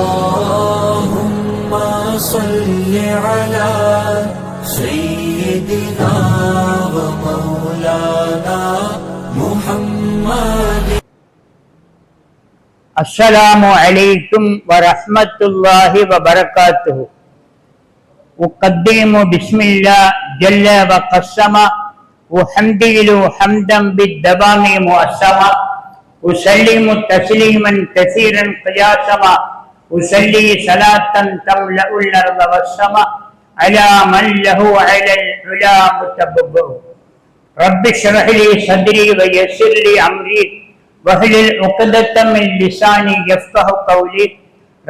اللهم صل على سيدنا ومولانا محمد. السلام عليكم ورحمة الله وبركاته. أقدم بسم الله جل وقسم. أحمده حمدا بالدوام مؤسما. أسلم تسليما كثيرا قياسما. أسلي صلاة تملأ الأرض والسماء على من له على العلا متببر. رب اشرح لي صدري ويسر لي أمري. واحلل عقدة من لساني يفقه قولي.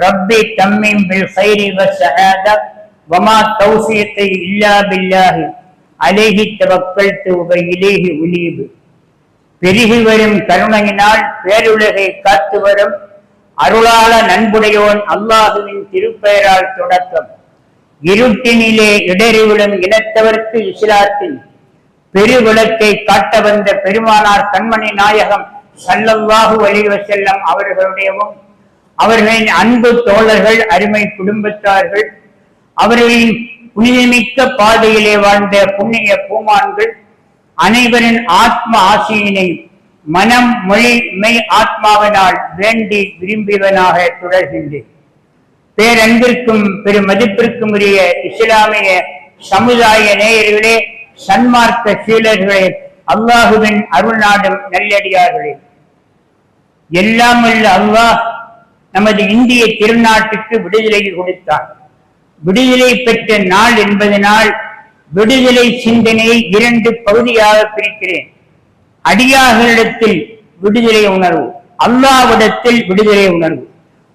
ربي تمم بالخير والسعادة وما توفيقي إلا بالله. عليه توكلت وإليه أنيب. பெருகி வரும் கருணையினால் பேருலகை காத்து வரும் அருளாள நண்புடையோன் அல்லாஹுவின் திருப்பெயரால் தொடக்கம். இருட்டினிலே இடறிவிடும் இனத்தவர்க்கு இஸ்லாத்தின் பெருவிளக்கை காட்ட வந்த பெருமானார் கண்மணி நாயகம் சல்லல்லாஹு அலைஹி செல்லம் அவர்களுடையவும் அவர்களின் அன்பு தோழர்கள் அருமை குடும்பத்தார்கள் அவர்களின் புனிதமிக்க பாதையிலே வாழ்ந்த புண்ணிய பூமான்கள் அனைவரின் ஆத்ம ஆசையினை மனம் மொழி மெய் ஆத்மாவினால் வேண்டி விரும்பியவனாக தொடர்கின்றேன் பேரன்பிற்கும் பெருமதிப்பிற்கும் உரிய இஸ்லாமிய சமுதாய நேயர்களே சன்மார்க்க சீலர்களே அல்லாஹுவின் அருள்நாடும் நல்லடியார்களே. எல்லாம் உள்ள அல்லாஹ் நமது இந்திய திருநாட்டுக்கு விடுதலை கொடுத்தார் விடுதலை பெற்ற நாள் என்பதனால் விடுதலை சிந்தனையை இரண்டு பகுதியாக பிரிக்கிறேன். அடியார்களிடத்தில் விடுதலை உணர்வு அல்லாவிடத்தில் விடுதலை உணர்வு.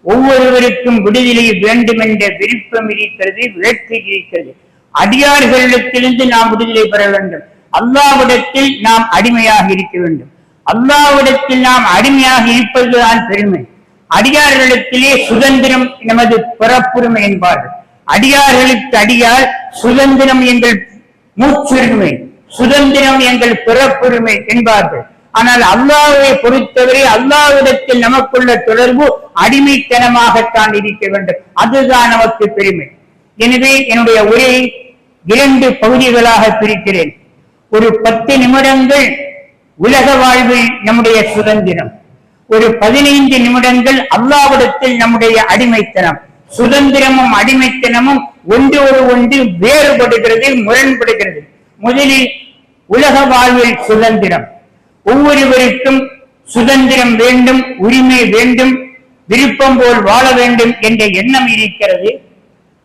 ஒவ்வொருவருக்கும் விடுதலை வேண்டும் என்ற விருப்பம் இருக்கிறது விளக்கு இருக்கிறது. அடியார்களிடத்திலிருந்து நாம் விடுதலை பெற வேண்டும். அல்லாவிடத்தில் நாம் அடிமையாக இருக்க வேண்டும். அல்லாவிடத்தில் நாம் அடிமையாக இருப்பதுதான் பெருமை. அடியார்களிடத்திலே சுதந்திரம் நமது பிறப்புரிமை என்பார்கள். அடியார்களுக்கு அடியார் சுதந்திரம் எங்கள் மூச்சுரிமை சுதந்திரம் எங்கள் பிறப்புரிமை என்பார்கள். ஆனால் அல்லாவை பொறுத்தவரை அல்லாவிடத்தில் நமக்குள்ள தொடர்பு அடிமைத்தனமாகத்தான் இருக்க வேண்டும். அதுதான் நமக்கு பெருமை. எனவே என்னுடைய உரையை இரண்டு பகுதிகளாக பிரிக்கிறேன். ஒரு பத்து நிமிடங்கள் உலக வாழ்வில் நம்முடைய சுதந்திரம். ஒரு பதினைந்து நிமிடங்கள் அல்லாவிடத்தில் நம்முடைய அடிமைத்தனம். சுதந்திரமும் அடிமைத்தனமும் ஒன்றோடு ஒன்று வேறுபடுகிறது முரண்படுகிறது. முதலில் உலக வாழ்வில் சுதந்திரம். ஒவ்வொருவருக்கும் சுதந்திரம் வேண்டும் உரிமை வேண்டும் விருப்பம் போல் வாழ வேண்டும் என்ற எண்ணம் இருக்கிறது.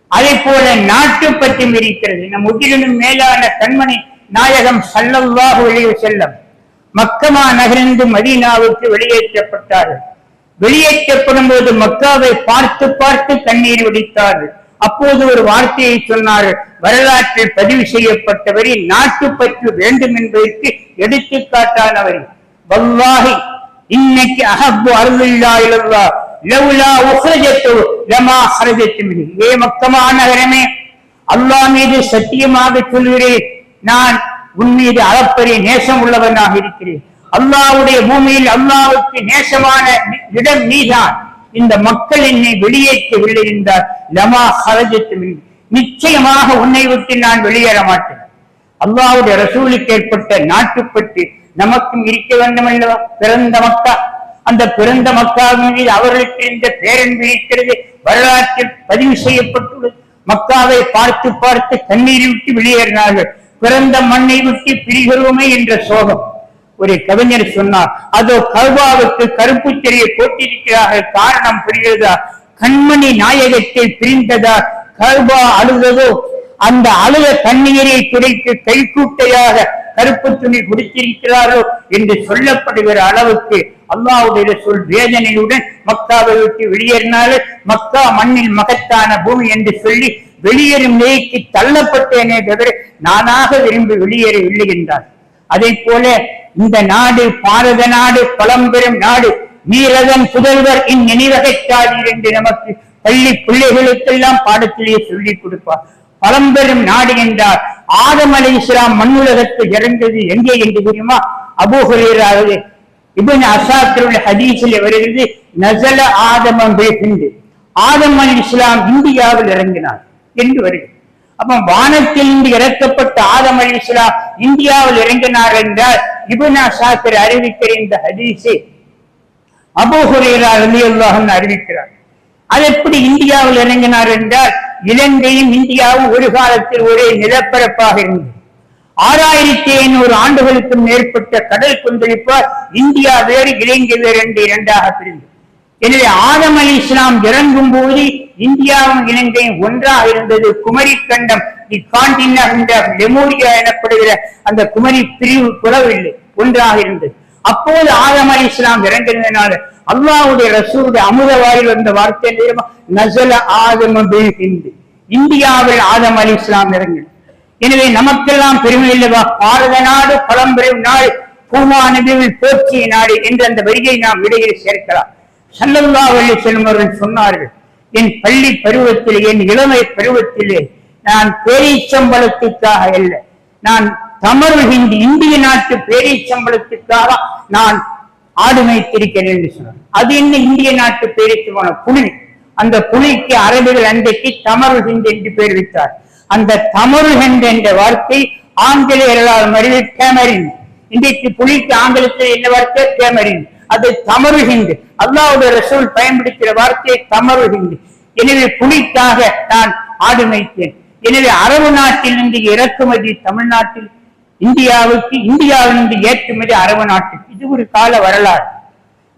அதே போல நாட்டு பற்றும் இருக்கிறது. நம் உயிரினும் மேலான கண்மணி நாயகம் சல்லல்லாஹு வெளியே செல்லம் மக்கமா நகர்ந்து மதீனாவுக்கு வெளியேற்றப்பட்டார்கள். வெளியேற்றப்படும் போது மக்காவை பார்த்து பார்த்து கண்ணீர் வெடித்தார்கள் அப்போது ஒரு வார்த்தையை சொன்னார்கள் வரலாற்றில் பதிவு செய்யப்பட்டவரை நாட்டுப்பற்று வேண்டும் என்பதற்கு எடுத்துக்காட்டானவர் வல்லாஹி இன்னைக்கு அகப்பு அருள்லா இலல்லா. லவ்லா உஹ்ரஜத்து லமா ஹரஜத்து ஏ மக்கமா நகரமே அல்லாஹ் மீது சத்தியமாக சொல்கிறேன். நான் உன் மீது அளப்பரிய நேசம் உள்ளவனாக இருக்கிறேன். அல்லாவுடைய பூமியில் அல்லாவுக்கு நேசமான இடம் நீதான். இந்த மக்கள் என்னை வெளியேற்றவில்லை என்றார் லமா ஹரஜத்து நிச்சயமாக உன்னை விட்டு நான் வெளியேற மாட்டேன். அல்லாவுடைய ரசூலுக்கு ஏற்பட்ட நாட்டுப்பட்டு நமக்கும் இருக்க வேண்டும் அல்லவா பிறந்த மக்கா? அந்த பிறந்த மக்காவின் மீது அவர்களுக்கு இந்த பேரன்பு இருக்கிறது. வரலாற்றில் பதிவு செய்யப்பட்டுள்ளது. மக்காவை பார்த்து பார்த்து கண்ணீர் விட்டு வெளியேறினார்கள். பிறந்த மண்ணை விட்டு பிரிகிறோமே என்ற சோகம். ஒரு கவிஞர் சொன்னார். அதோ கல்வாவுக்கு கருப்பு செடியை போட்டிருக்கிறார்கள். காரணம் புரிகிறதா? கண்மணி நாயகத்தை பிரிந்ததா? கல்வா அழுததோ? அந்த அழுத தண்ணீரை துடைத்து கைக்கூட்டையாக கருப்பு துணி குடித்திருக்கிறாரோ என்று சொல்லப்படுகிற அளவுக்கு அல்லாவுடைய சொல் வேதனையுடன் மக்காவை விட்டு வெளியேறினாலும் மக்கா மண்ணில் மகத்தான பூமி என்று சொல்லி வெளியேறும் நிலைக்கு தள்ளப்பட்டேனே தவிர நானாக விரும்பி வெளியேறவில்லை என்றார். அதை போல இந்த நாடு பாரத நாடு பழம்பெரும் நாடு வீரதன் புதல்வர் இந்நினைவகைத்தாதீர் என்று நமக்கு பள்ளி பிள்ளைகளுக்கெல்லாம் பாடத்திலேயே சொல்லிக் கொடுப்பார். பழம்பெரும் நாடு என்றார் ஆதம் அலை இஸ்லாம் மண்ணுலகத்தில் இறந்தது எங்கே என்று தெரியுமா? அபூஹுரேராவது இபன் அசாத்திருடைய ஹதீஸில் வருகிறது நசல ஆதமம் பேசுண்டு ஆதம் அலி இஸ்லாம் இந்தியாவில் இறங்கினார் என்று வருகிறது. அப்ப வானத்திலிருந்து இறக்கப்பட்ட ஆதம் இந்தியாவில் இறங்கினார் என்றால் இபுனா சாஸ்திரி அறிவிக்கிற இந்த ஹதீஸை அபோஹுரேரா ரலியல்லாஹு அறிவிக்கிறார். அது எப்படி இந்தியாவில் இறங்கினார் என்றால் இலங்கையும் இந்தியாவும் ஒரு காலத்தில் ஒரே நிலப்பரப்பாக இருந்தது. ஆறாயிரத்தி ஐநூறு ஆண்டுகளுக்கும் மேற்பட்ட கடல் கொந்தளிப்பால் இந்தியா வேறு இலங்கை வேறு என்று இரண்டாக பிரிந்தது. எனவே ஆதம் அலி இஸ்லாம் இறங்கும் போது இந்தியாவும் இலங்கையும் ஒன்றாக இருந்தது குமரி கண்டம். தி லெமோரியா எனப்படுகிற அந்த குமரி பிரிவு புறவில்லை ஒன்றாக இருந்தது. அப்போது ஆதம் அலி இஸ்லாம் இறங்கினதுனால அல்லாவுடைய ரசூருடைய அமுத வாயில் வந்த வார்த்தை என்ன நசல ஆதம ஹிந்து. இந்தியாவில் ஆதம் அலி இஸ்லாம் இறங்கின எனவே நமக்கெல்லாம் பெருமை இல்லவா? பாரத நாடு பழம்பெரும் நாடு பூமா நபியில் போற்றிய நாடு என்று அந்த வரியை நாம் இடையில் சேர்க்கலாம். சல்லல்லா வள்ளி செல்வர்கள் சொன்னார்கள். என் பள்ளி பருவத்திலே என் இளமை பருவத்திலே நான் பேரீச்சம்பளத்துக்காக அல்ல. நான் தமிழ் ஹிந்தி இந்திய நாட்டு பேரீச்சம்பளத்துக்காக நான் ஆடு மேய்த்திருக்கிறேன் என்று சொன்னார். அது என்ன இந்திய நாட்டு பேரீச்சமான புலி அந்த புலிக்கு அரபிகள் அன்றைக்கு தமிழ் ஹிந்தி என்று பெயர் வைத்தார். அந்த தமிழ் ஹிந்தி என்ற வார்த்தை ஆங்கிலேயர்களால் மறுவி கேமரின். இன்றைக்கு புலிக்கு ஆங்கிலத்தில் என்ன வார்த்தை? கேமரின். அது தமிழ் ஹிந்து அல்லாவுடைய ரசூல் பயன்படுத்துகிற வார்த்தை தமிழ் ஹிந்து எனவே புலிக்காக நான் ஆடு மேய்த்தேன். எனவே அரபு நாட்டிலிருந்து இறக்குமதி தமிழ்நாட்டில் இந்தியாவுக்கு இந்தியாவிலிருந்து ஏற்றுமதி அரபு நாட்டுக்கு இது ஒரு கால வரலாறு.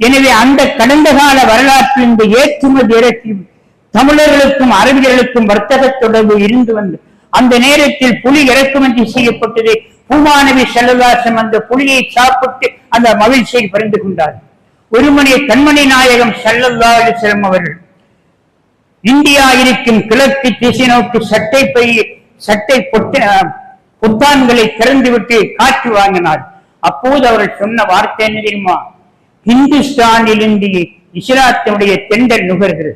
எனவே அந்த கடந்த கால வரலாற்றில் இந்த ஏற்றுமதி இறக்கி தமிழர்களுக்கும் அரபியர்களுக்கும் வர்த்தக தொடர்பு இருந்து வந்து அந்த நேரத்தில் புலி இறக்குமதி செய்யப்பட்டது பூமானவி செல்லதாசம் அந்த புலியை சாப்பிட்டு அந்த மகிழ்ச்சியை பறிந்து கொண்டார். ஒருமனை தன்மணி கண்மணி நாயகம் செல்லல்லா அவர்கள் இந்தியா இருக்கும் கிழக்கு திசை நோக்கி சட்டை பை சட்டை பொட்டு புத்தான்களை திறந்துவிட்டு காற்று வாங்கினார். அப்போது அவர்கள் சொன்ன வார்த்தை என்ன தெரியுமா? இந்துஸ்தானிலிருந்து இஸ்லாத்தினுடைய தெண்டல் நுகர்கிறது.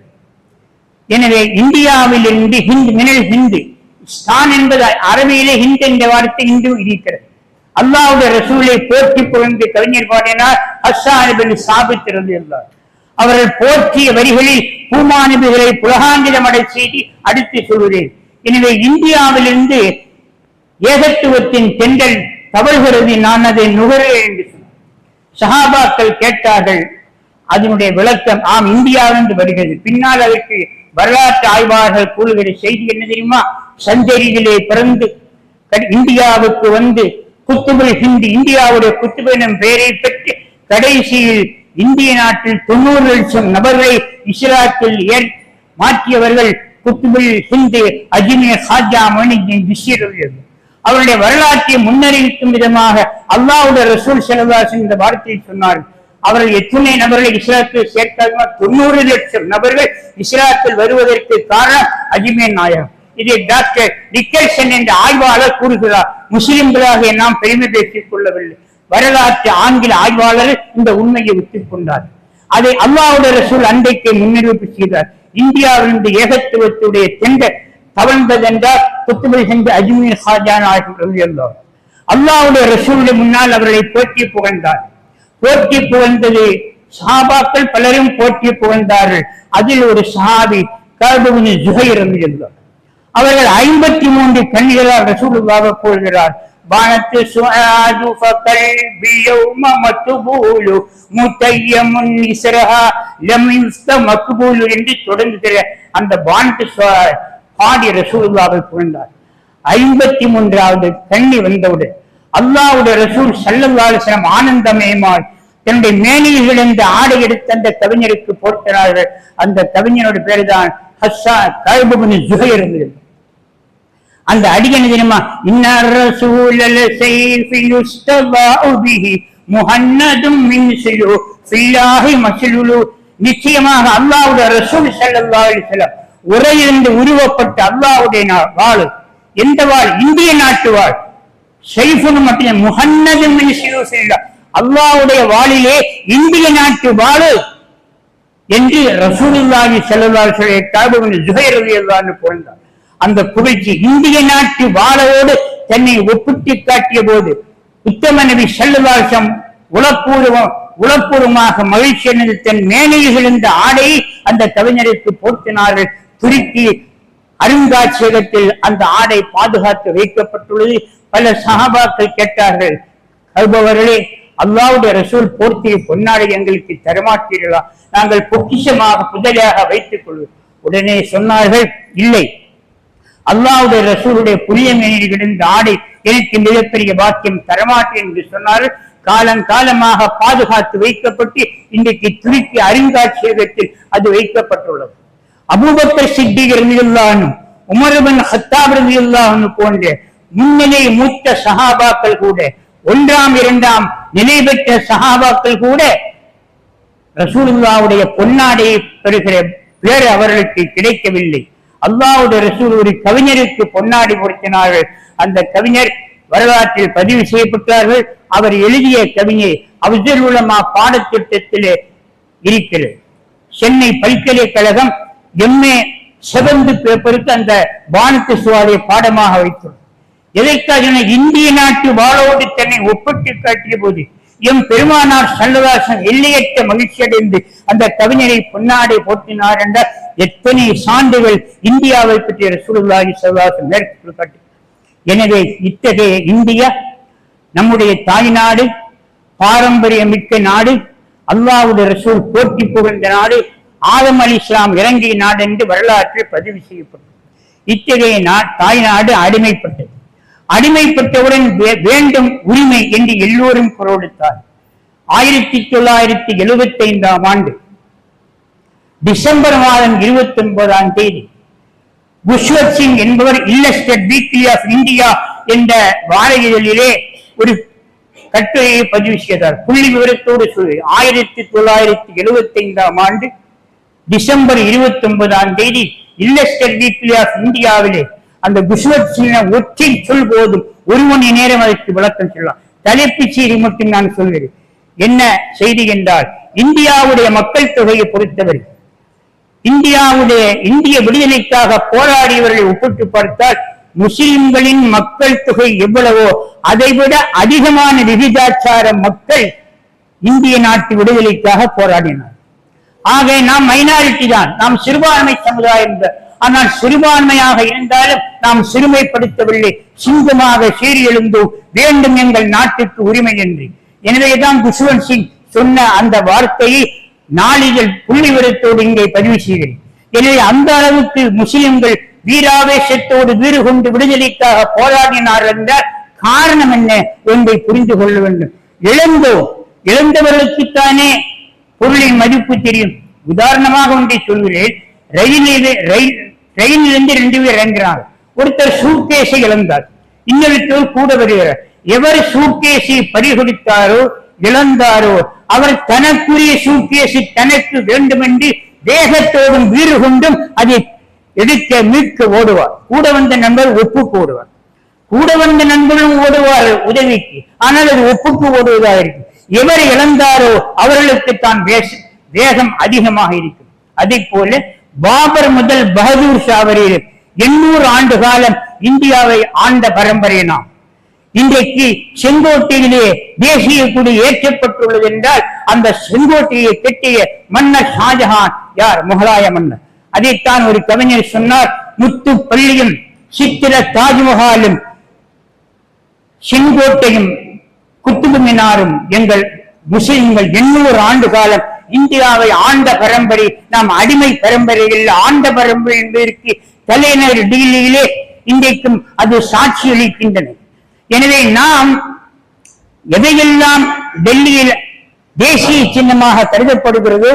எனவே இந்தியாவிலிருந்து ஹிந்து மினல் ஹிந்து ஸ்தான் என்பது அரபியிலே ஹிந்த் என்ற வார்த்தை இன்றும் இருக்கிறது. அல்லாவுடைய ரசூலை போற்றி புகழ்ந்து கவிஞர் பாடினார் ஹஸ்ஸான் சாபித்திருந்து இருந்தார் அவர்கள் போற்றிய வரிகளில் பூமாநபிகளை அடை செய்தி அடுத்து சொல்கிறேன் எனவே இந்தியாவிலிருந்து ஏகத்துவத்தின் தெண்டல் தவழ்கிறது நான் அதை நுகர்கிறேன் என்று சொன்னார். சஹாபாக்கள் கேட்டார்கள் அதனுடைய விளக்கம் ஆம் இந்தியாவிலிருந்து வருகிறது. பின்னால் அதற்கு வரலாற்று ஆய்வாளர்கள் கூறுகிற செய்தி என்ன தெரியுமா? சஞ்சரியிலே பிறந்து இந்தியாவுக்கு வந்து குத்துபுல் ஹிந்தி இந்தியாவுடைய குத்துபு எனும் பெயரை பெற்று கடைசியில் இந்திய நாட்டில் தொண்ணூறு லட்சம் நபர்களை இஸ்லாத்தில் ஏற் மாற்றியவர்கள் குத்துபுல் ஹிந்து அஜ்மீர் ஹாஜா மணி அவருடைய வரலாற்றை முன்னறிவிக்கும் விதமாக அல்லாவுடைய ரசூல் செலவாசன் இந்த வார்த்தையை சொன்னார்கள். அவர்கள் எத்தனை நபர்களை இஸ்லாத்தில் சேர்த்தார்களோ தொண்ணூறு லட்சம் நபர்கள் இஸ்லாத்தில் வருவதற்கு காரணம் அஜிமே நாயகம் இதை டாக்டர் டிக்கல்சன் என்ற ஆய்வாளர் கூறுகிறார். முஸ்லிம்களாக நாம் பெருமை பேசிக் கொள்ளவில்லை. வரலாற்று ஆங்கில ஆய்வாளர் இந்த உண்மையை ஒத்துக்கொண்டார் அதை அல்லாவுடைய ரசூல் அன்றைக்கு முன்னிறுப்பு செய்தார். இந்தியாவிலிருந்து ஏகத்துவத்துடைய தெண்ட தவழ்ந்ததென்றால் குத்துபை சென்ற அஜ்மீர் ஹாஜா ஆகியோர் அல்லாவுடைய ரசூலுடைய முன்னால் அவர்களை போற்றி புகழ்ந்தார். போற்றி புகழ்ந்தது. சாபாக்கள் பலரும் போற்றி புகழ்ந்தார்கள். அதில் ஒரு சஹாபி கர்புவின் ஜுஹைர் ரலியல்லாஹு அவர்கள் ஐம்பத்தி மூன்று கண்ணிகளால் ரசூலுல்லாக போகிறார் வானத்து முத்தையமுன் இஸ்ரஹா லம் யுஸ்த மக்பூலு என்று தொடங்குகிற அந்த வானத்து பாடி ரசூலுல்லாவை புகழ்ந்தார். ஐம்பத்தி மூன்றாவது கண்ணி வந்தவுடன் அல்லாவுடைய ரசூல் ஸல்லல்லாஹு அலைஹி வஸல்லம் ஆனந்தமயமாய் தன்னுடைய மேனியில் விழுந்த ஆடை எடுத்து அந்த கவிஞருக்கு போட்டார்கள் அந்த கவிஞனோட பேருதான் ஹஸ்ஸா கல்புபின் ஜுஹைர் இருந்தது அந்த அடிகன தினமா இன்னார் ரசூலல் சைஃபி யுஸ்தபாஉ பிஹி முஹன்னதும் மின் சிலு ஃபில்லாஹி மஸ்லுலு நிச்சயமாக அல்லாஹ்வுடைய ரசூல் ஸல்லல்லாஹு அலைஹி வஸல்லம் உரையிலிருந்து உருவப்பட்ட அல்லாஹ்வுடைய நா- வாள். எந்த வாழ் இந்திய நாட்டு வாள். செய்ஃபுன்னு மட்டும் முஹன்னதும் மின் சிலு ஃபில்லா அல்லாவுடைய வாளிலே இந்திய நாட்டு வாழு என்று ரசூலுல்லாஹி ஸல்லல்லாஹு அலைஹி வஸல்லம் ஜுஹைர் அந்த புகழ்ச்சி இந்திய நாட்டு வாழோடு தன்னை ஒப்பிட்டு காட்டிய போது உத்தம நபி ஸல்லல்லாஹு உளப்பூர்வம் உளப்பூர்வமாக மகிழ்ச்சி அடைந்த தன் மேனையில் இருந்த ஆடையை அந்த கவிஞருக்கு போர்த்தினார்கள். துருக்கி அருங்காட்சியகத்தில் அந்த ஆடை பாதுகாத்து வைக்கப்பட்டுள்ளது. பல சகாபாக்கள் கேட்டார்கள் கல்பவர்களே அல்லாவுடைய ரசூல் போர்த்திய பொன்னாடை எங்களுக்கு தரமாட்டீர்களா? நாங்கள் பொக்கிஷமாக புதலியாக வைத்துக் கொள்வோம் உடனே சொன்னார்கள் இல்லை. அல்லாவுடைய ரசூலுடைய புனிய மேனில் கிடந்த ஆடை எனக்கு மிகப்பெரிய பாக்கியம் தரமாட்டேன் என்று சொன்னார்கள். காலம் காலமாக பாதுகாத்து வைக்கப்பட்டு இன்றைக்கு துருக்கி அருங்காட்சியகத்தில் அது வைக்கப்பட்டுள்ளது. அபூபக்கர் சித்திக் ரலியல்லாஹு உமர்பின் ஹத்தாப் ரலியல்லாஹு போன்ற முன்னிலை மூத்த சஹாபாக்கள் கூட ஒன்றாம் இரண்டாம் நிலை பெற்ற சஹாபாக்கள் கூட ரசூலுல்லாவுடைய பொன்னாடையை பெறுகிற பேர் அவர்களுக்கு கிடைக்கவில்லை. அல்லாவுடைய ரசூல் ஒரு கவிஞருக்கு பொன்னாடி பொருத்தினார்கள். அந்த கவிஞர் வரலாற்றில் பதிவு செய்யப்பட்டார்கள். அவர் எழுதிய கவிஞை அப்துல் உலமா பாடத்திட்டத்திலே இருக்கிறது. சென்னை பல்கலைக்கழகம் எம்ஏ செவந்து பேப்பருக்கு அந்த வானத்து சுவாரியை பாடமாக வைத்துள்ளது. எதற்காக இந்திய நாட்டு வாழோடு தன்னை ஒப்பிட்டு காட்டிய போது எம் பெருமானார் சல்லதாசன் எல்லையற்ற மகிழ்ச்சி அடைந்து அந்த கவிஞரை பொன்னாடை போற்றினார் என்ற எத்தனை சான்றுகள் இந்தியாவை பற்றிய ரசூலுல்லாஹி சல்லாசன் மேற்கொண்டு எனவே இத்தகைய இந்தியா நம்முடைய தாய்நாடு பாரம்பரியமிக்க நாடு அல்லாவுடைய ரசூல் போட்டி புகழ்ந்த நாடு ஆதம் அலி இஸ்லாம் இறங்கிய நாடு என்று வரலாற்றில் பதிவு செய்யப்பட்டது. இத்தகைய நா தாய்நாடு அடிமைப்பட்டது. அடிமைப்பட்டவுடன் வேண்டும் உரிமை என்று எல்லோரும் குரலித்தார் ஆயிரத்தி தொள்ளாயிரத்தி எழுபத்தி ஐந்தாம் ஆண்டு டிசம்பர் மாதம் இருபத்தி ஒன்பதாம் தேதி குஷ்வத் சிங் என்பவர் இல்லஸ்டட் வீக்லி ஆஃப் இந்தியா என்ற வார இதழிலே ஒரு கட்டுரையை பதிவு செய்தார். புள்ளி விவரத்தோடு சொல்லி ஆயிரத்தி தொள்ளாயிரத்தி எழுபத்தி ஐந்தாம் ஆண்டு டிசம்பர் இருபத்தி ஒன்பதாம் தேதி இல்லஸ்டட் வீக்லி ஆஃப் இந்தியாவிலே அந்த குஷ்வத் ஒற்றை சொல் போதும். ஒரு மணி நேரம் அதற்கு விளக்கம் சொல்லலாம் தலைப்புச் செய்தி மட்டும் நான் சொல்கிறேன் என்ன செய்தி என்றால் இந்தியாவுடைய மக்கள் தொகையை பொறுத்தவரை இந்தியாவுடைய இந்திய விடுதலைக்காக போராடியவர்களை ஒப்பிட்டு பார்த்தால் முஸ்லிம்களின் மக்கள் தொகை எவ்வளவோ அதைவிட அதிகமான விகிதாச்சார மக்கள் இந்திய நாட்டு விடுதலைக்காக போராடினார் ஆக நாம் மைனாரிட்டி தான். நாம் சிறுபான்மை சமுதாயம் ஆனால் சிறுபான்மையாக இருந்தாலும் நாம் சிறுமைப்படுத்தவில்லை. சிங்கமாக சீறி எழுந்தோம் வேண்டும் எங்கள் நாட்டுக்கு உரிமை என்று. எனவேதான் குஷ்வந்த் சிங் சொன்ன அந்த வார்த்தையை நாளிதழ் புள்ளி விவரத்தோடு இங்கே பதிவு செய்கிறேன். எனவே அந்த அளவுக்கு முஸ்லிம்கள் வீராவேசத்தோடு வீறு கொண்டு விடுதலைக்காக போராடினார்கள் என்றால் காரணம் என்ன என்பதை புரிந்து கொள்ள வேண்டும். இழந்தோம் இழந்தவர்களுக்குத்தானே பொருளின் மதிப்பு தெரியும். உதாரணமாக ஒன்றை சொல்கிறேன் ரயிலில் ரயில் ரயிலிருந்து ரெண்டு பேர் இறங்குறாங்க ஒருத்தர் சூட்கேஸை இழந்தார். இன்னொருத்தர் கூட வருகிறார். எவர் சூட்கேஸை பறிகொடுத்தாரோ இழந்தாரோ அவர் தனக்குரிய சூட்கேஸை தனக்கு வேண்டுமென்று வேகத்தோடும் வீறு கொண்டும் அதை எடுக்க மீட்க ஓடுவார். கூட வந்த நண்பர் ஒப்புக்கு ஓடுவார். கூட வந்த நண்பர்களும் ஓடுவார் உதவிக்கு. ஆனால் அது ஒப்புக்கு ஓடுவதாக இருக்கும். எவர் இழந்தாரோ அவர்களுக்கு தான் வேகம் அதிகமாக இருக்கும். அதே போல பாபர் முதல் பகதூர் ஷா வரையில் எண்ணூறு ஆண்டு காலம் இந்தியாவை ஆண்ட பரம்பரை நாம். இன்றைக்கு செங்கோட்டையிலே தேசிய கொடி ஏற்றப்பட்டுள்ளது என்றால் அந்த செங்கோட்டையை கட்டிய மன்னர் ஷாஜஹான் யார்? முகலாய மன்னர். அதைத்தான் ஒரு கவிஞர் சொன்னார் முத்து பள்ளியும் சித்திர தாஜ்மஹாலும் செங்கோட்டையும் குத்துபு மினாரும் எங்கள் முஸ்லிம்கள் எண்ணூறு ஆண்டு காலம் இந்தியாவை ஆண்ட பரம்பரை நாம் அடிமை பரம்பரையில் ஆண்ட பரம்பரை என்பதற்கு தலைநகர் டில்லியிலே இன்றைக்கும் அது சாட்சி அளிக்கின்றன. எனவே நாம் எதையெல்லாம் டெல்லியில் தேசிய சின்னமாக கருதப்படுகிறதோ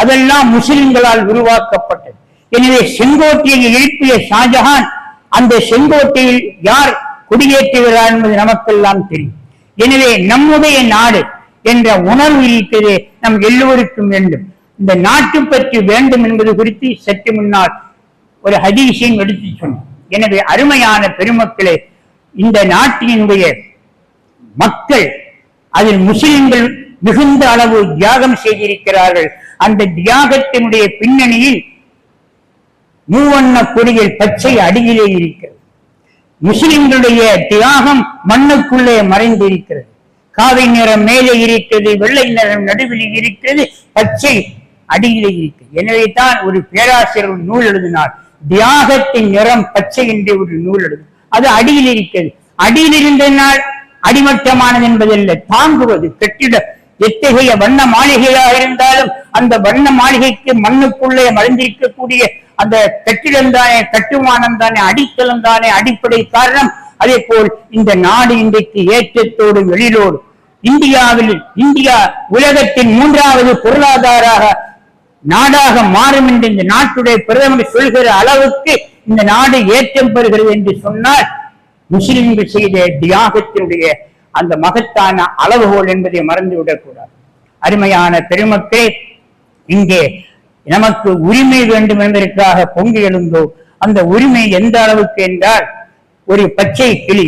அதெல்லாம் முஸ்லிம்களால் உருவாக்கப்பட்டது. எனவே செங்கோட்டையை எழுப்பிய ஷாஜஹான் அந்த செங்கோட்டையில் யார் குடியேற்றுகிறார் என்பது நமக்கெல்லாம் தெரியும். எனவே நம்முடைய நாடு என்ற உணர்வு இருக்கிறது நம் எல்லோருக்கும் வேண்டும். இந்த நாட்டு பற்றி வேண்டும் என்பது குறித்து சற்று முன்னால் ஒரு ஹதீஷையும் எடுத்து சொன்னோம். எனவே அருமையான பெருமக்களே இந்த நாட்டினுடைய மக்கள் அதில் முஸ்லிம்கள் மிகுந்த அளவு தியாகம் செய்திருக்கிறார்கள். அந்த தியாகத்தினுடைய பின்னணியில் மூவண்ண கொடியில் பச்சை அடியிலே இருக்கிறது. முஸ்லிம்களுடைய தியாகம் மண்ணுக்குள்ளே மறைந்திருக்கிறது. காவி நிறம் மேலே இருக்கிறது வெள்ளை நிறம் நடுவில் இருக்கிறது பச்சை அடியிலே இருக்கிறது எனவே தான் ஒரு பேராசிரியர் ஒரு நூல் எழுதினார். தியாகத்தின் நிறம் பச்சை என்று ஒரு நூல் எழுது. அது அடியில் இருக்கிறது. அடியில் இருந்தனால் அடிமட்டமானது என்பதல்ல தாங்குவது கட்டிட எத்தகைய வண்ண மாளிகையாக இருந்தாலும் அந்த வண்ண மாளிகைக்கு மண்ணுக்குள்ளே மறைந்திருக்கக்கூடிய அந்த கட்டிடம் தானே கட்டுமானம் தானே அடித்தளம் தானே அடிப்படை காரணம். அதே போல் இந்த நாடு இன்றைக்கு ஏற்றத்தோடும் எழிலோடும் இந்தியாவில் இந்தியா உலகத்தின் மூன்றாவது பொருளாதார நாடாக மாறும் என்று இந்த நாட்டுடைய பிரதமர் சொல்கிற அளவுக்கு இந்த நாடு ஏற்றம் பெறுகிறது என்று சொன்னால் முஸ்லிம்கள் செய்த தியாகத்தினுடைய அந்த மகத்தான அளவுகோல் என்பதை மறந்துவிடக்கூடாது அருமையான பெருமக்களே இங்கே நமக்கு உரிமை வேண்டும் என்பதற்காக பொங்கி எழுந்தோ அந்த உரிமை எந்த அளவுக்கு என்றால் ஒரு பச்சை கிளி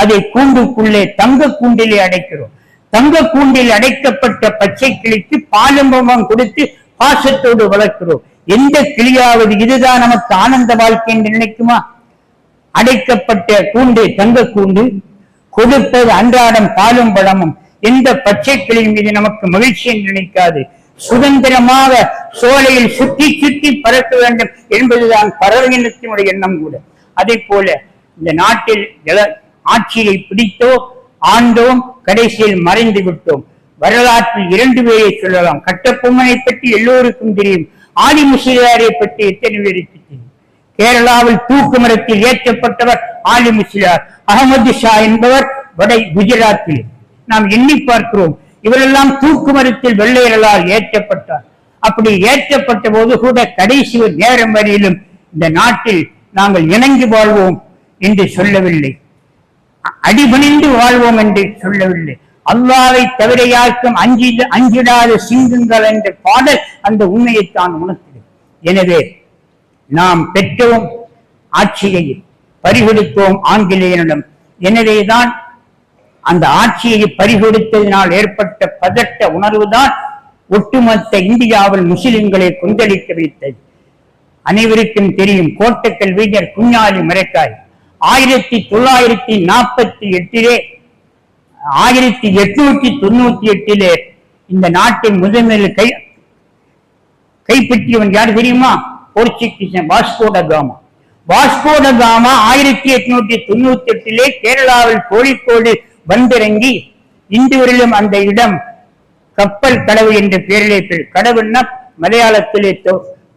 அதை கூண்டுக்குள்ளே தங்க கூண்டிலே அடைக்கிறோம். தங்க கூண்டில் அடைக்கப்பட்ட பச்சை கிளிக்கு பாலம்பம் கொடுத்து பாசத்தோடு வளர்க்கிறோம். எந்த கிளியாவது இதுதான் நமக்கு ஆனந்த வாழ்க்கை என்று நினைக்குமா? அடைக்கப்பட்ட கூண்டு தங்க கூண்டு கொடுப்பது அன்றாடம் பாலும் பழமும். எந்த பச்சை கிளியும் இது நமக்கு மகிழ்ச்சி என்று நினைக்காது. சுதந்திரமாக சோலையில் சுற்றி சுற்றி பறக்க வேண்டும் என்பதுதான் பறவையினத்தினுடைய எண்ணம் கூட. அதே போல இந்த நாட்டில் ஆட்சியை பிடித்தோ ஆண்டோம் கடைசியில் மறைந்து விட்டோம். வரலாற்றில் இரண்டு பேரை சொல்லலாம். கட்டப்பொம்மனை பற்றி எல்லோருக்கும் தெரியும். ஆதி முஸ்லியாரை பற்றி எத்தனை பேருக்கு தெரியும்? கேரளாவில் தூக்கு மரத்தில் ஏற்றப்பட்டவர் ஆலி முஸ்லியார் அகமது ஷா என்பவர் வட குஜராத்தில். நாம் எண்ணி பார்க்கிறோம். இவரெல்லாம் தூக்கு மரத்தில் வெள்ளையர்களால் ஏற்றப்பட்டார். அப்படி ஏற்றப்பட்ட போது கூட கடைசி ஒரு நேரம் வரையிலும் இந்த நாட்டில் நாங்கள் இணங்கி வாழ்வோம் என்று சொல்லவில்லை. அடிபணிந்து வாழ்வோம் என்று சொல்லவில்லை. அல்லாவை தவிர யாருக்கும் அஞ்சி அஞ்சிடாத சிங்கங்கள் என்ற பாடல் அந்த உண்மையைத்தான் உணர்த்தது எனவே நாம் பெற்றோம் ஆட்சியை பறிகொடுத்தோம் ஆங்கிலேயனிடம். எனவேதான் அந்த ஆட்சியை பறிகொடுத்ததினால் ஏற்பட்ட பதட்ட உணர்வுதான் ஒட்டுமொத்த இந்தியாவில் முஸ்லிம்களை கொந்தளிக்க வைத்தது அனைவருக்கும் தெரியும் கோட்டக்கல் வீரர் குஞ்ஞாலி மரைக்காய் ஆயிரத்தி தொள்ளாயிரத்தி நாற்பத்தி எட்டிலே ஆயிரத்தி எட்நூத்தி தொண்ணூத்தி எட்டிலே இந்த நாட்டின் முதன்மையில் கை கைப்பற்றியவன் யார் தெரியுமா? போர்ச்சுகீசன் Vasco da Gama. Vasco da Gama ஆயிரத்தி எட்நூத்தி தொண்ணூத்தி எட்டிலே கேரளாவில் கோழிக்கோடு வந்திறங்கி இன்று வரையிலும் அந்த இடம் கப்பல் கடவு என்ற பெயரிலே கடவுன்னா மலையாளத்திலே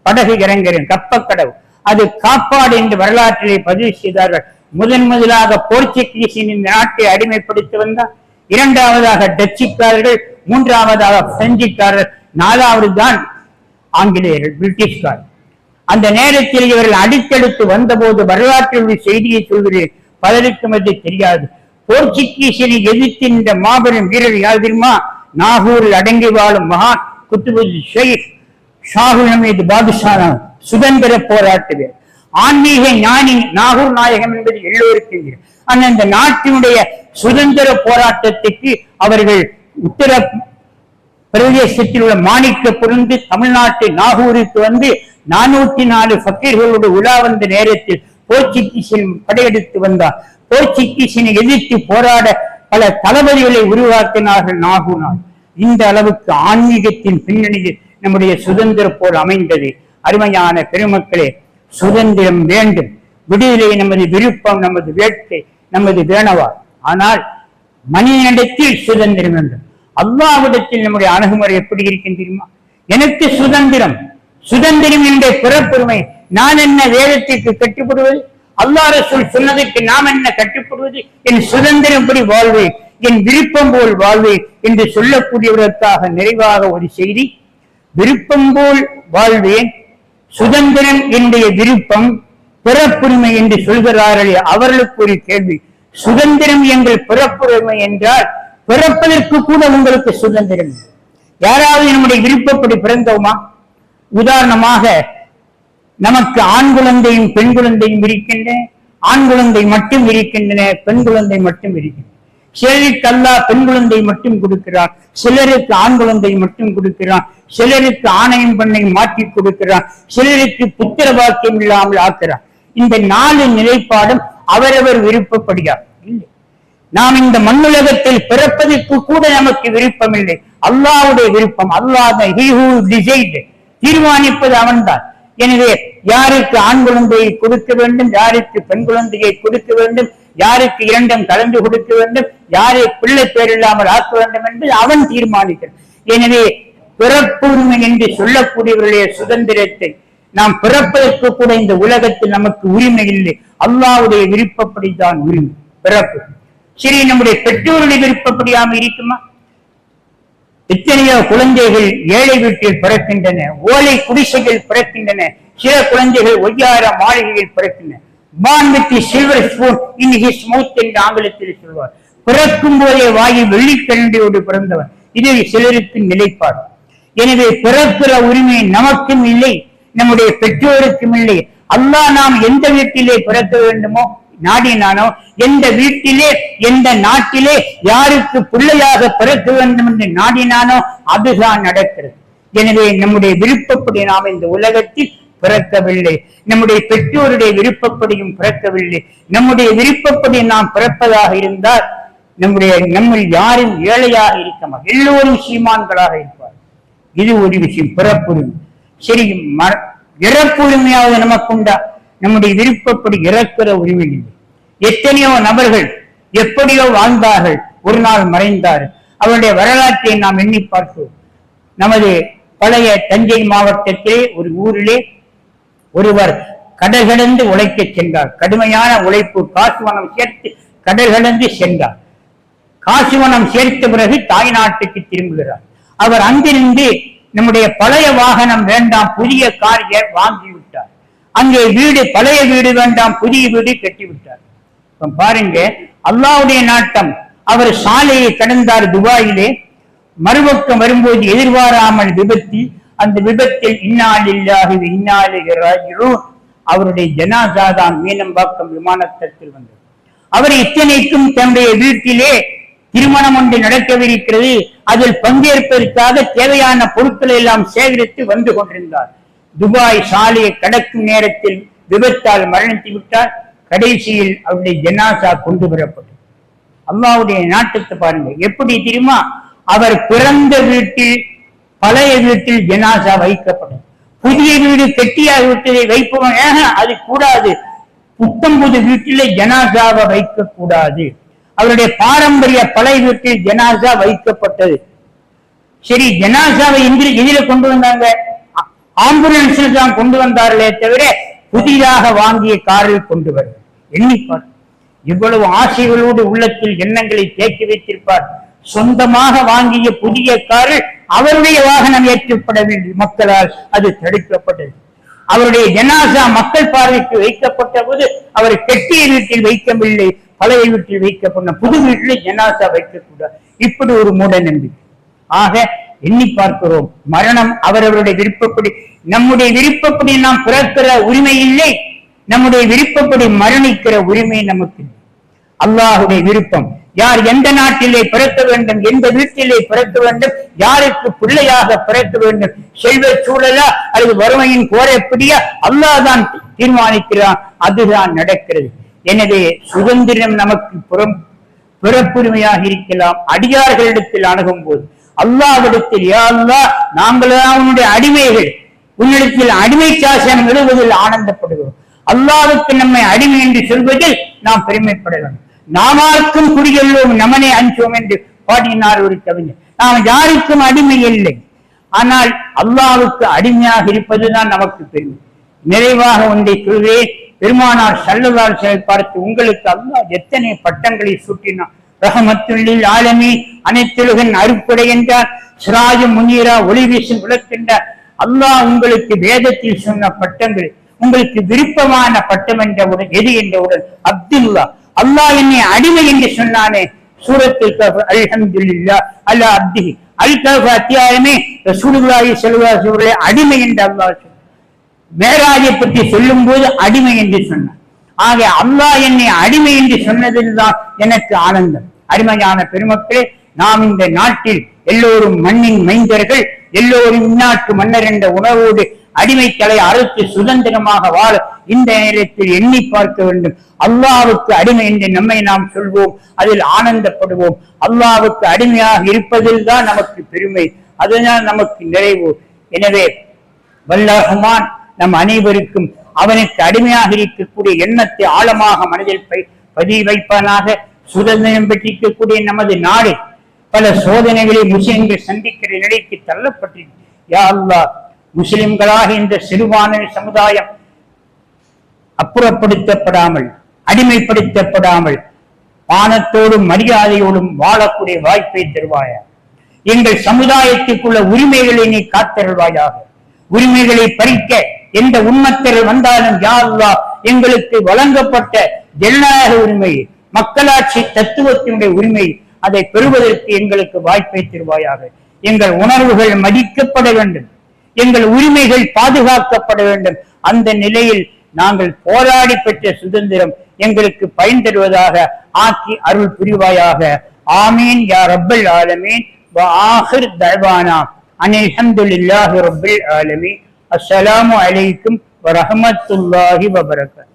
படகு இறங்குகிறேன் கப்பல் கடவு. அது காப்பாடு என்று வரலாற்றிலே பதிவு செய்தார்கள். முதன் முதலாக போர்ச்சுகீசின் நாட்டை அடிமைப்படுத்தி வந்தார் இரண்டாவதாக டச்சுக்காரர்கள் மூன்றாவதாக பிரெஞ்சுக்காரர் நாலாவது தான் ஆங்கிலேயர்கள் பிரிட்டிஷ்கார். அந்த நேரத்தில் இவர்கள் அடுத்தடுத்து வந்தபோது வரலாற்றில் செய்தியை சொல்கிறேன். பலருக்கும் அது தெரியாது. போர்ச்சுகீசனை எதிர்த்து இந்த மாபெரும் வீரர் யார் தெரியுமா? நாகூரில் அடங்கி வாழும் மகான் குத்துபுல் ஷேக் ஷாகுல் ஹமீது பாதுஷானா சுதந்திர போராட்ட வீரர் ஆன்மீக ஞானி நாகூர் நாயகம் என்பது எல்லோருக்கும் அந்த இந்த நாட்டினுடைய சுதந்திர போராட்டத்திற்கு அவர்கள் உத்தர பிரதேசத்தில் உள்ள மாணிக்க புரிந்து தமிழ்நாட்டு நாகூருக்கு வந்து நானூத்தி நாலு பக்கீர்களோடு உலா வந்த நேரத்தில் போர்ச்சுகீசின் படையெடுத்து வந்தார். போர்ச்சுகீசினை எதிர்த்து போராட பல தளபதிகளை உருவாக்கினார்கள் நாகூர் நாள் இந்த அளவுக்கு ஆன்மீகத்தின் பின்னணியில் நம்முடைய சுதந்திர போர் அமைந்தது. அருமையான பெருமக்களே சுதந்திரம் வேண்டும். விடுதலை நமது விருப்பம் நமது வேட்கை நமது வேணவா. ஆனால் மனிதனிடத்தில் சுதந்திரம் வேண்டும். அல்லாவிடத்தில் நம்முடைய அணுகுமுறை எப்படி இருக்கும் தெரியுமா? எனக்கு சுதந்திரம். சுதந்திரம் என்ற பிறப்புரிமை. நான் என்ன வேதத்திற்கு கட்டுப்படுவது? அல்லாஹ் ரசூல் சொன்னதற்கு நாம் என்ன கட்டுப்படுவது? என் சுதந்திரப்படி வாழ்வேன். என் விருப்பம் போல் வாழ்வேன் என்று சொல்லக்கூடியவர்களுக்காக நிறைவாக ஒரு செய்தி. விருப்பம் போல் வாழ்வேன். சுதந்திரம் என்னுடைய விருப்பம் பிறப்புரிமை என்று சொல்கிறார்களே அவர்களுக்கு ஒரு கேள்வி. சுதந்திரம் எங்கள் பிறப்புரிமை என்றால் பிறப்பதற்கு கூட உங்களுக்கு சுதந்திரம். யாராவது நம்முடைய விருப்பப்படி பிறந்தோமா? உதாரணமாக நமக்கு ஆண் குழந்தையும் பெண் குழந்தையும் இருக்கின்றன ஆண் குழந்தை மட்டும் இருக்கின்றன பெண் குழந்தை மட்டும் இருக்கின்றன. சிலருக்கு அல்லாஹ் பெண் குழந்தை மட்டும் கொடுக்கிறான் சிலருக்கு ஆண் குழந்தை மட்டும் கொடுக்கிறான் சிலருக்கு ஆணையம் பெண்ணையும் மாற்றி கொடுக்கிறான் சிலருக்கு புத்திர பாக்கியம் இல்லாமல் ஆக்குறான் இந்த நாலு நிலைப்பாடும் அவரவர் விருப்பப்படுகிறார் இல்லை. நாம் இந்த மண்ணுலகத்தில் பிறப்பதற்கு கூட நமக்கு விருப்பம். இல்லை அல்லாவுடைய விருப்பம் அல்லாத தீர்மானிப்பது அவன்தான். எனவே யாருக்கு ஆண் குழந்தையை கொடுக்க வேண்டும் யாருக்கு பெண் குழந்தையை கொடுக்க வேண்டும் யாருக்கு இரண்டும் கலந்து கொடுக்க வேண்டும் யாரை பிள்ளை பேர் இல்லாமல் ஆக்க வேண்டும் என்பது அவன் தீர்மானிக்கிறான். எனவே பிறப்புரிமை என்று சொல்லக்கூடியவர்களுடைய சுதந்திரத்தை நாம் பிறப்பதற்கு கூட இந்த உலகத்தில் நமக்கு உரிமை இல்லை. அல்லாவுடைய விருப்பப்படிதான் உரிமை பிறப்பு. சரி நம்முடைய பெற்றோருடைய விருப்பப்படியாம இருக்குமா? எத்தனையோ குழந்தைகள் ஏழை வீட்டில் பிறக்கின்றன ஓலை குடிசைகள் பிறக்கின்றன சில குழந்தைகள் ஒய்யார மாளிகையில் பிறக்கின்றன. Born with silver spoon in his mouth என்று ஆங்கிலத்தில் சொல்வார். பிறக்கும் போதே வாயில் வெள்ளிக்கரண்டியோடு பிறந்தவர். இது சிலருக்கு நிலைப்பாடு. எனவே பிறக்கிற உரிமை நமக்கும் இல்லை நம்முடைய பெற்றோருக்கும் இல்லை. அல்லாஹ் நாம் எந்த வீட்டிலே பிறக்க வேண்டுமோ நாடினானோ எந்த வீட்டிலே எந்த நாட்டிலே யாருக்கு பிள்ளையாக பிறக்க வேண்டும் என்று நாடினானோ அதுதான் நடக்கிறது. எனவே நம்முடைய விருப்பப்படி நாம் இந்த உலகத்தில் பிறக்கவில்லை. நம்முடைய பெற்றோருடைய விருப்பப்படியும் பிறக்கவில்லை. நம்முடைய விருப்பப்படி நாம் பிறப்பதாக இருந்தால் நம்முடைய நம்மில் யாரும் ஏழையாக இருக்க எல்லோரும் சீமான்களாக இருப்பார். இது ஒரு விஷயம். பிறப்புரிமை. சரி மர- இறப்புரிமையாவது நமக்கு உண்டா நம்முடைய விருப்பப்படி இறக்கிற உரிமை இல்லை. எத்தனையோ நபர்கள் எப்படியோ வாழ்ந்தார்கள் ஒரு நாள் மறைந்தார்கள் அவருடைய வரலாற்றை நாம் எண்ணி பார்க்கிறோம் நமது பழைய தஞ்சை மாவட்டத்திலே ஒரு ஊரிலே ஒருவர் கடல் உழைக்க சென்றார். கடுமையான உழைப்பு. காசுவனம் சேர்த்து கடல்களந்து சென்றார். காசுவனம் சேர்த்த பிறகு தாய் நாட்டுக்கு திரும்புகிறார். அவர் அங்கிருந்து நம்முடைய பழைய வாகனம் வேண்டாம் புதிய கார் வாங்கிவிட்டார். வாங்கி விட்டார் அங்கே வீடு பழைய வீடு வேண்டாம் புதிய வீடு கட்டிவிட்டார். இப்ப பாருங்க அல்லாவுடைய நாட்டம். அவர் சாலையை கடந்தார் துபாயிலே. மறுபக்கம் வரும்போது எதிர்பாராமல் விபத்தி. அந்த விபத்தில் இன்னாலில்லாஹி இன்னாலிராஜிரும் அவருடைய ஜனாசா தான் மீனம்பாக்கம் விமானத்தத்தில் வந்தது. அவர் இத்தனைக்கும் தன்னுடைய வீட்டிலே திருமணம் ஒன்று நடக்கவிருக்கிறது. அதில் பங்கேற்பதற்காக தேவையான பொருட்களை எல்லாம் சேகரித்து வந்து கொண்டிருந்தார். துபாய் சாலையை கடக்கும் நேரத்தில் விபத்தால் மரணித்து விட்டார். கடைசியில் அவருடைய ஜனாசா கொண்டு வரப்பட்டது. அல்லாவுடைய நாட்டத்தை பாருங்க எப்படி தெரியுமா? அவர் பிறந்த வீட்டில் பழைய வீட்டில் ஜனாசா வைக்கப்படும். புதிய வீடு கெட்டியாக விட்டதை வைப்பவன் அது கூடாது. புத்தம் புது வீட்டிலே ஜனாசாவை வைக்க கூடாது அவருடைய பாரம்பரிய பழைய வீட்டில் ஜனாசா வைக்கப்பட்டது. சரி ஜனாசாவை இந்திர எதிர கொண்டு வந்தாங்க. ஆ- ஆம்புலன்ஸ்ல தான் கொண்டு வந்தார்களே தவிர புதிதாக வாங்கிய காரில் கொண்டு வர எண்ணிப்பார். இவ்வளவு ஆசைகளோடு உள்ளத்தில் எண்ணங்களை தேக்கி வைத்திருப்பார். சொந்தமாக வாங்கிய புதிய காரில் அவருடைய வாகனம் ஏற்றப்பட வேண்டிய மக்களால் அது தடுக்கப்பட்டது. அவருடைய ஜனாசா மக்கள் பார்வைக்கு வைக்கப்பட்ட போது அவர் கெட்டிய வீட்டில் வைக்கவில்லை பழைய வீட்டில் வைக்கப்பட்ட புது வீட்டில் ஜனாசா வைக்கக்கூடாது. இப்படி ஒரு மூட நம்பிக்கை. ஆக எண்ணி பார்க்கிறோம் மரணம் அவரவருடைய விருப்பப்படி நம்முடைய விருப்பப்படி நாம் பிறக்கிற உரிமை இல்லை நம்முடைய விருப்பப்படி மரணிக்கிற உரிமை நமக்கு இல்லை. அல்லாஹுடைய விருப்பம். யார் எந்த நாட்டிலே பிறக்க வேண்டும் எந்த வீட்டிலே பிறக்க வேண்டும் யாருக்கு பிள்ளையாக பிறக்க வேண்டும் செல்வ சூழலா அல்லது வறுமையின் கோரப்படியா அல்லாஹ் தான் தீர்மானிக்கிறான். அதுதான் நடக்கிறது. எனவே சுதந்திரம் நமக்கு புறம் பிறப்புரிமையாக இருக்கலாம். அடியார்களிடத்தில் அணுகும் போது அல்லாவிடத்தில் யா அல்லாஹ் நாங்களா உன்னுடைய அடிமைகள். உன்னிடத்தில் அடிமை சாசனம் எழுவதில் ஆனந்தப்படுகிறோம். அல்லாவுக்கு நம்மை அடிமை என்று சொல்வதில் நாம் பெருமைப்பட வேண்டும். நாமார்க்கும் குடியெல்லோம் நமனே அஞ்சோம் என்று பாடினார் ஒரு கவிஞர். நாம் யாருக்கும் அடிமை இல்லை. ஆனால் அல்லாவுக்கு அடிமையாக இருப்பதுதான் நமக்கு பெருமை. நிறைவாக ஒன்றை சொல்வேன். பெருமானார் சல்லதார் சிலை பார்த்து உங்களுக்கு அல்லாஹ் எத்தனை பட்டங்களை சூட்டினார் ரஹமத்துள்ளில் ஆலமி அனைத்துலகன் அருப்படை என்றார். சிராஜு முனீரா ஒளி வீசும் விளக்கின்றார் அல்லாஹ் உங்களுக்கு வேதத்தில் சொன்ன பட்டங்கள் உங்களுக்கு விருப்பமான பட்டம் என்றவுடன் எது என்றவுடன் அப்துல்லா அல்லாஹ் என்னை அடிமை என்று சொன்னானே. சூரத்தில் அல்ஹம்துலில்லாஹ் அல்ல அப்தி அல் கஃப் அத்தியாயமே ரசூலுல்லாஹி ஸல்லல்லாஹு அலைஹி அடிமை என்று அல்லாஹ் மேராஜை பற்றி சொல்லும் போது அடிமை என்று சொன்னார் ஆக அல்லாஹ் என்னை அடிமை என்று சொன்னதில்தான் எனக்கு ஆனந்தம். அடிமையான பெருமக்களே நாம் இந்த நாட்டில் எல்லோரும் மண்ணின் மைந்தர்கள் எல்லோரும் இந்நாட்டு மன்னர் என்ற உணர்வோடு அடிமைத்தலை அறுத்து சுதந்திரமாக வாழ இந்த நேரத்தில் எண்ணி பார்க்க வேண்டும். அல்லாவுக்கு அடிமை என்று நம்மை நாம் சொல்வோம். அதில் ஆனந்தப்படுவோம். அல்லாவுக்கு அடிமையாக இருப்பதில் தான் நமக்கு பெருமை. அதுதான் நமக்கு நிறைவு. எனவே வல்லரஹ்மான் நம் அனைவருக்கும் அவனுக்கு அடிமையாக இருக்கக்கூடிய எண்ணத்தை ஆழமாக மனதில் பை- வைப்பானாக. சுதந்திரம் பெற்றிருக்கக்கூடிய நமது நாடு பல சோதனைகளை முஸ்லிம்கள் சந்திக்கிற நிலைக்கு தள்ளப்பட்டிருக்கிறது யா அல்லாஹ் முஸ்லிம்களாக இந்த சிறுபான்மை சமுதாயம் அப்புறப்படுத்தப்படாமல் அடிமைப்படுத்தப்படாமல் பானத்தோடும் மரியாதையோடும் வாழக்கூடிய வாய்ப்பை தருவாய. எங்கள் சமுதாயத்துக்குள்ள உரிமைகளை நீ காத்தருள்வாயாக. உரிமைகளை பறிக்க எந்த உண்மத்தர்கள் வந்தாலும் யா எங்களுக்கு வழங்கப்பட்ட ஜனநாயக உரிமை மக்களாட்சி தத்துவத்தினுடைய உரிமை அதை பெறுவதற்கு எங்களுக்கு வாய்ப்பை தருவாயாக. எங்கள் உணர்வுகள் மதிக்கப்பட வேண்டும். எங்கள் உரிமைகள் பாதுகாக்கப்பட வேண்டும். அந்த நிலையில் நாங்கள் போராடி பெற்ற சுதந்திரம் எங்களுக்கு பயன் தருவதாக ஆக்கி அருள் புரிவாயாக. ஆமீன். யா ரப்பல் ஆலமீன். ஆஹிர் தழ்வானா அனிஹம்துல்லாஹி ரப்பல் ஆலமீன். அஸ்ஸலாமு அலைக்கும் வரஹமத்துல்லாஹி வபரகாத்